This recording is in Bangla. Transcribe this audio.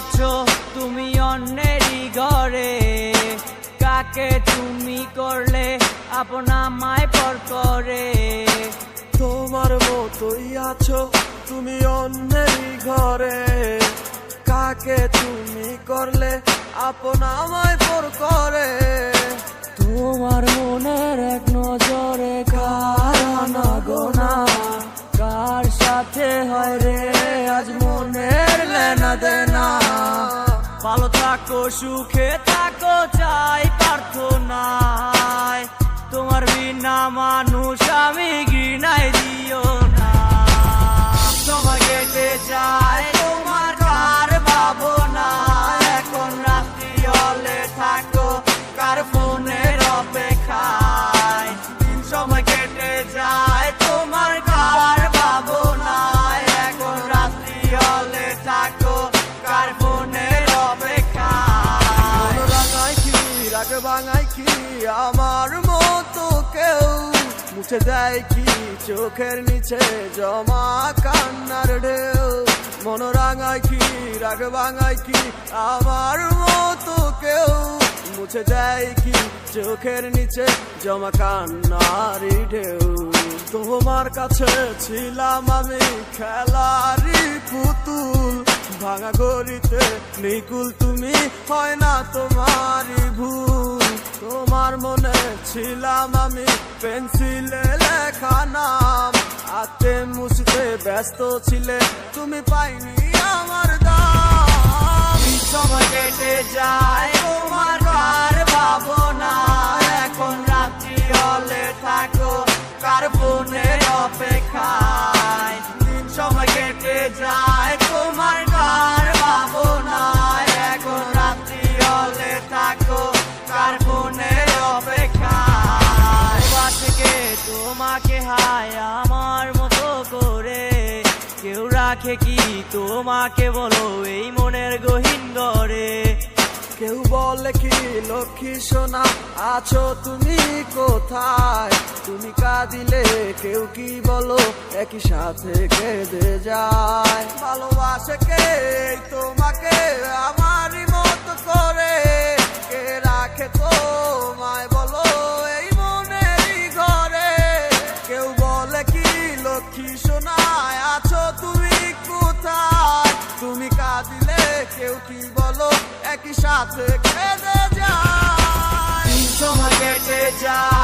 আছো তুমি অন্যেরই ঘরে? কাকে তুমি করলে আপনা মায় পর করে? তোমার মতোই আছো তুমি অন্যেরই ঘরে। কাকে তুমি করলে আপন আমায় পর করে? তোমার মনের এক নজরে ভালো থাকো সুখে থাকো চাই প্রার্থনায়। তোমার বিনা মানুষ আমি ঘৃণায় দিও। মুছে দেয় কি? চোখের নিচে জমা কান্নার ঢেউ। মন রাঙাই কি? রাগ ভাঙাই কি? আমার মতো কেউ মুছে দেয় কি? চোখের নিচে জমা কান্নারি ঢেউ। তোমার কাছে ছিলাম আমি খেলারি পুতুল। ভাঙা গড়িতে নিকুল তুমি হয় না তোমারই ভুল। তোমার মনে ছিলাম আমি পেন্সিলে লেখা নাম। আতে মুছতে ব্যস্ত ছিলে, তুমি পাইনি আমার দাম। সময় কেটে যায়। রাখে কি তোমাকে বলো এই মনের গহীন গড়ে? কেউ বলে কি লক্ষ্মী সোনা, আছো তুমি কোথায়? তুমি কাঁদিলে কেউ কি বলো, একই সাথে কেঁদে যায়। ভালোবাসে কে? তোমাকে আমারই কেউ কি বলো একই সাথে খেতে যায় সময় কেটে যায়।